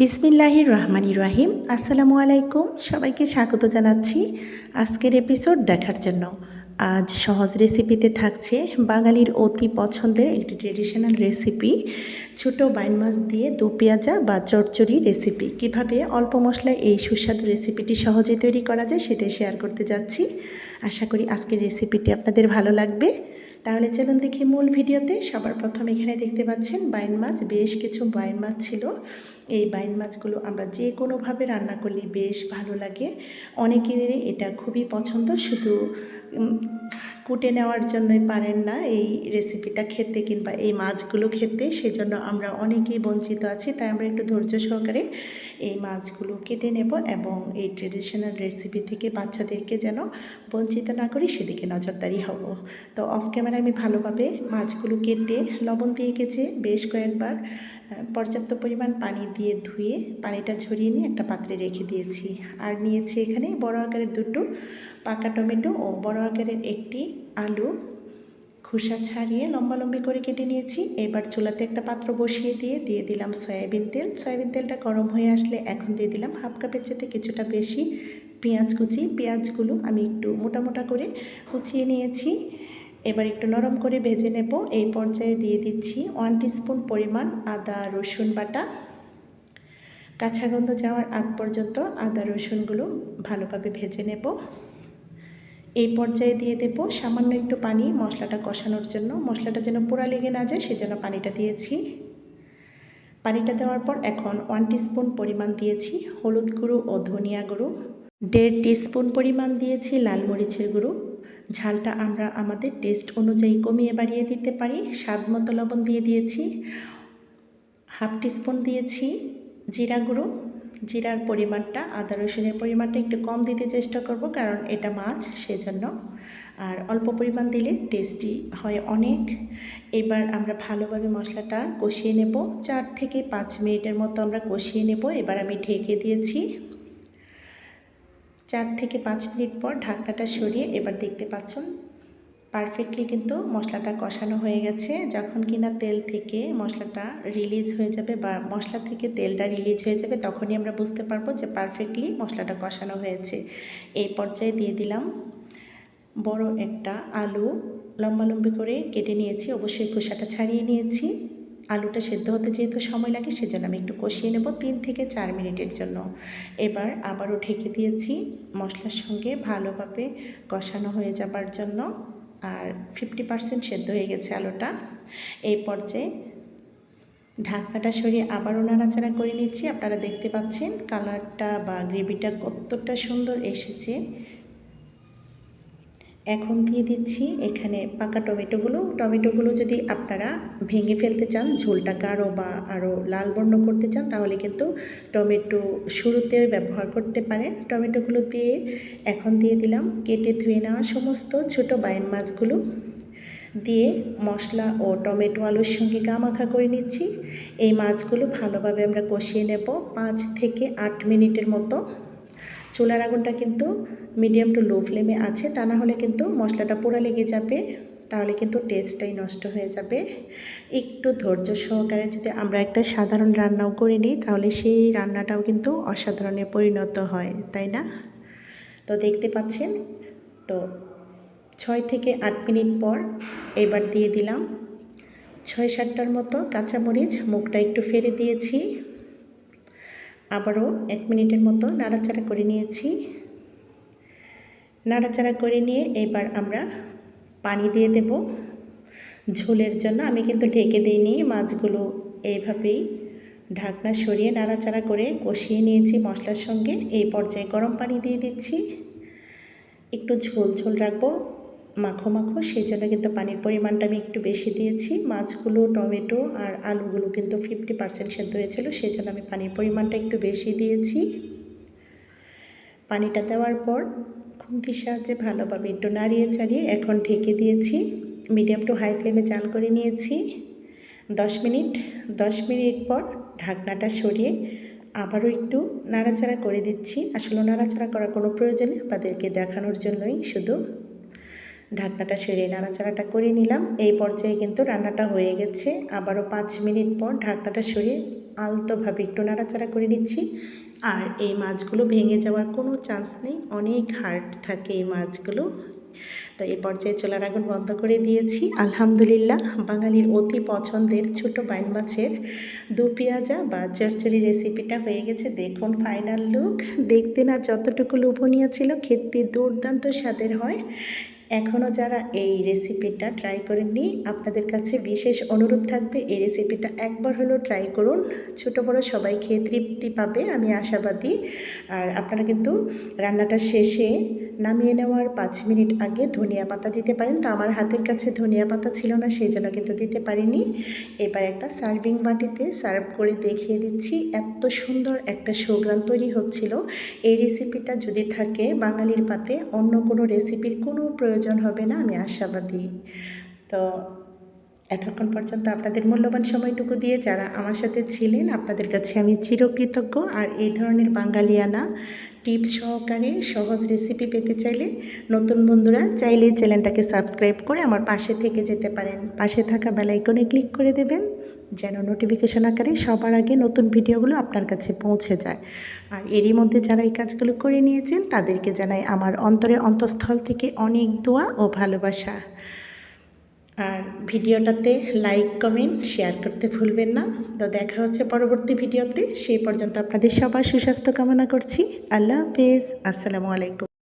বিসমিল্লাহির রহমানি রহিম। আসসালামু আলাইকুম। সবাইকে স্বাগত জানাচ্ছি আজকের এপিসোড দেখার জন্য। আজ সহজ রেসিপিতে থাকছে বাঙালির অতি পছন্দের একটি ট্রেডিশনাল রেসিপি ছোট বাইন মাছ দিয়ে দু পেঁয়াজা বা চচ্চড়ি রেসিপি কীভাবে অল্প মশলায় এই সুস্বাদু রেসিপিটি সহজে তৈরি করা যায় সেটাই শেয়ার করতে যাচ্ছি। আশা করি আজকের রেসিপিটি আপনাদের ভালো লাগবে। তাহলে চলুন দেখি মূল ভিডিওতে। সবার প্রথম এখানে দেখতে পাচ্ছেন বাইন মাছ। বেশ কিছু বাইন মাছ ছিল। এই বাইন মাছগুলো আমরা যে কোনোভাবে রান্না করলে বেশ ভালো লাগে। অনেকেরই এটা খুবই পছন্দ। শুধু কুটে নেওয়ার জন্যই পারেন না এই রেসিপিটা খেতে কিংবা এই মাছগুলো খেতে। সেজন্য আমরা অনেকেই বঞ্চিত আছি, তাই আমরা একটু ধৈর্য সহকারে এই মাছগুলো কেটে নেব এবং এই ট্রেডিশনাল রেসিপি থেকে বাচ্চাদেরকে যেন বঞ্চিত না করি, সেদিকে নজরদারি হব। তো অফ ক্যামেরা আমি ভালোভাবে মাছগুলো কেটে লবণ দিয়ে গেছে বেশ কয়েকবার। পর্যাপ্ত পরিমাণ পানি দিয়ে ধুয়ে পানিটা ঝরিয়ে নিয়ে একটা পাত্রে রেখে দিয়েছি। আর নিয়েছি এখানে বড় আকারের দুটো পাকা টমেটো ও বড় আকারের একটি আলু। খোসা ছাড়িয়ে লম্বা লম্বি করে কেটে নিয়েছি। এবার চুলাতে একটা পাত্র বসিয়ে দিয়ে দিয়ে দিলাম সয়াবিন তেল। সয়াবিন তেলটা গরম হয়ে আসলে এখন দিয়ে দিলাম হাফ কাপের চেয়ে কিছুটা বেশি পেঁয়াজ কুচি। পেঁয়াজগুলো আমি একটু মোটা মোটা করে কুচিয়ে নিয়েছি। এবার একটু নরম করে ভেজে নেব। এই পর্যায়ে দিয়ে দিচ্ছি ওয়ান টিস্পুন পরিমাণ আদা, রসুন বাটা। কাঁচা গন্ধ যাওয়ার আগ পর্যন্ত আদা, রসুনগুলো ভালোভাবে ভেজে নেব। এই পর্যায়ে দিয়ে দেব সামান্য একটু পানি মশলাটা কষানোর জন্য। মশলাটা যেন পোড়া লেগে না যায় সেজন্য পানিটা দিয়েছি। পানিটা দেওয়ার পর এখন ওয়ান টিস্পুন পরিমাণ দিয়েছি হলুদ গুঁড়ো ও ধনিয়া গুঁড়ো। দেড় টিস্পুন পরিমাণ দিয়েছি লাল মরিচের গুঁড়ো। ঝালটা আমরা আমাদের টেস্ট অনুযায়ী কমিয়ে বাড়িয়ে দিতে পারি। স্বাদ মতো লবণ দিয়ে দিয়েছি। হাফ টিস্পুন দিয়েছি জিরা গুঁড়ো। জিরার পরিমাণটা, আদা রসুনের পরিমাণটা একটু কম দিতে চেষ্টা করব কারণ এটা মাছ, সেজন্য। আর অল্প পরিমাণ দিলে টেস্টি হয় অনেক। এবার আমরা ভালোভাবে মশলাটা কষিয়ে নেব। চার থেকে পাঁচ মিনিটের মতো আমরা কষিয়ে নেব। এবার আমি ঢেকে দিয়েছি। চার থেকে পাঁচ মিনিট পর ঢাকনাটা সরিয়ে এবার দেখতে পাচ্ছেন। পারফেক্টলি কিন্তু মশলাটা কষানো হয়ে গেছে। যখন কিনা তেল থেকে মশলাটা রিলিজ হয়ে যাবে বা মশলা থেকে তেলটা রিলিজ হয়ে যাবে, তখনই আমরা বুঝতে পারব যে পারফেক্টলি মশলাটা কষানো হয়েছে। এই পর্যায়ে দিয়ে দিলাম বড় একটা আলু। লম্বা লম্বি করে কেটে নিয়েছি। অবশ্যই খোসাটা ছাড়িয়ে নিয়েছি। আলুটা সেদ্ধ হতে যেহেতু সময় লাগে, সেজন্য আমি একটু কষিয়ে নেব তিন থেকে চার মিনিটের জন্য। এবার আবারও ঢেকে দিয়েছি মশলার সঙ্গে ভালোভাবে কষানো হয়ে যাবার জন্য। আর ফিফটি পার্সেন্ট সেদ্ধ হয়ে গেছে আলুটা। এই পর্যায়ে ঢাকনাটা সরিয়ে আবারও নাড়াচাড়া করে নিচ্ছি। আপনারা দেখতে পাচ্ছেন কালারটা বা গ্রেভিটা কতটা সুন্দর এসেছে। এখন দিয়ে দিচ্ছি এখানে পাকা টমেটোগুলো। টমেটোগুলো যদি আপনারা ভেঙে ফেলতে চান, ঝোলটা গাঢ় বা আরও লাল বর্ণ করতে চান, তাহলে কিন্তু টমেটো শুরুতেও ব্যবহার করতে পারেন। টমেটোগুলো দিয়ে এখন দিয়ে দিলাম, কেটে ধুয়ে নেওয়া সমস্ত ছোট বাইন মাছগুলো। দিয়ে মশলা ও টমেটো আলুর সঙ্গে গা মাখা করে নিচ্ছি। এই মাছগুলো ভালোভাবে আমরা কষিয়ে নেব পাঁচ থেকে আট মিনিটের মতো। চুলার আগুনটা কিন্তু মিডিয়াম টু লো ফ্লেমে আছে। তা না হলে কিন্তু মশলাটা পোড়া লেগে যাবে, তাহলে কিন্তু টেস্টটাই নষ্ট হয়ে যাবে। একটু ধৈর্য সহকারে যদি আমরা একটা সাধারণ রান্নাও করে নিই, তাহলে সেই রান্নাটাও কিন্তু অসাধারণে পরিণত হয়, তাই না? তো দেখতে পাচ্ছেন? তো ছয় থেকে আট মিনিট পর এবার দিয়ে দিলাম। ছয় সাতটার মতো কাঁচামরিচ, মুখটা একটু ফেরে দিয়েছি। আবারও এক মিনিটের মতো নাড়াচাড়া করে নিয়েছি। নাড়াচাড়া করে নিয়ে এবার আমরা পানি দিয়ে দেব। ঝোলের জন্য আমি কিন্তু ঢেকে দিইনি, মাছগুলো এইভাবেই ঢাকনা সরিয়ে নাড়াচাড়া করে কষিয়ে নিয়েছি মশলার সঙ্গে। এই পর্যায়ে গরম পানি দিয়ে দিচ্ছি। একটু ঝোল ঝোল রাখব। মাখো মাখো, সেই জন্য কিন্তু পানির পরিমাণটা আমি একটু বেশি দিয়েছি। মাছগুলো, টমেটো আর আলুগুলো কিন্তু ফিফটি পার্সেন্ট সেদ্ধ হয়েছিল, সেই জন্য আমি পানির পরিমাণটা একটু বেশি দিয়েছি। পানিটা দেওয়ার পর খুন্তির সাহায্যে ভালোভাবে একটু নাড়িয়ে চাড়িয়ে এখন ঢেকে দিয়েছি। মিডিয়াম টু হাই ফ্লেমে চাল করে নিয়েছি। দশ মিনিট দশ মিনিট পর ঢাকনাটা সরিয়ে আবারও একটু নাড়াচাড়া করে দিচ্ছি। আসলে নাড়াচাড়া করার কোনো প্রয়োজন আপনাদেরকে দেখানোর জন্যই শুধু। ঢাকনাটা সরিয়ে নাড়াচাড়াটা করে নিলাম। এই পর্যায়ে কিন্তু রান্নাটা হয়ে গেছে। আবারও পাঁচ মিনিট পর ঢাকনাটা সরিয়ে আলতোভাবে একটু নাড়াচাড়া করে নিচ্ছি। আর এই মাছগুলো ভেঙে যাওয়ার কোনো চান্স নেই। অনেক হার্ড থাকে এই মাছগুলো। তো এই পর্যায়ে চুলার আগুন বন্ধ করে দিয়েছি। আলহামদুলিল্লাহ, বাঙালির অতি পছন্দের ছোট বাইন মাছের দু পেঁয়াজা বা চরচড়ি রেসিপিটা হয়ে গেছে। দেখুন ফাইনাল লুক। দেখতে না যতটুকু লোভনীয় ছিল, খেতে দুর্দান্ত স্বাদের হয়। এখনও যারা এই রেসিপিটা ট্রাই করেননি, আপনাদের কাছে বিশেষ অনুরোধ থাকবে, এই রেসিপিটা একবার হলেও ট্রাই করুন। ছোট বড় সবাই খেয়ে তৃপ্তি পাবে, আমি আশাবাদী। আর আপনারা কিন্তু রান্নাটা শেষে নামিয়ে নেওয়ার পাঁচ মিনিট আগে ধনিয়া পাতা দিতে পারেন। তো আমার হাতের কাছে ধনিয়া পাতা ছিল না, সেই জন্য কিন্তু দিতে পারিনি। এবার একটা সার্ভিং বাটিতে সার্ভ করে দেখিয়ে দিচ্ছি। এত সুন্দর একটা সুগ্রান তৈরি হচ্ছিল। এই রেসিপিটা যদি থাকে বাঙালির পাতে, অন্য কোনো রেসিপির কোনো প্রয়োজন হবে না, আমি আশাবাদী। তো এতক্ষণ পর্যন্ত আপনাদের মূল্যবান সময়টুকু দিয়ে যারা আমার সাথে ছিলেন, আপনাদের কাছে আমি চিরকৃতজ্ঞ। আর এই ধরনের বাঙালিয়ানা টিপস সহকারে সহজ রেসিপি পেতে চাইলে নতুন বন্ধুরা চাইলে চ্যানেলটাকে সাবস্ক্রাইব করে আমার পাশে থেকে যেতে পারেন। পাশে থাকা বেলাইকনে ক্লিক করে দেবেন, যেন নোটিফিকেশন আকারে সবার আগে নতুন ভিডিওগুলো আপনার কাছে পৌঁছে যায়। আর এরই মধ্যে যারা এই কাজগুলো করে নিয়েছেন, তাদেরকে জানাই আমার অন্তরে অন্তঃস্থল থেকে অনেক দোয়া ও ভালোবাসা। আর ভিডিওটাতে লাইক কমেন্ট শেয়ার করতে ভুলবেন না। তো দেখা হচ্ছে পরবর্তী ভিডিওতে। সেই পর্যন্ত আপনাদের সবার সুস্বাস্থ্য কামনা করছি। আল্লাহ হাফেজ। আসসালামু আলাইকুম।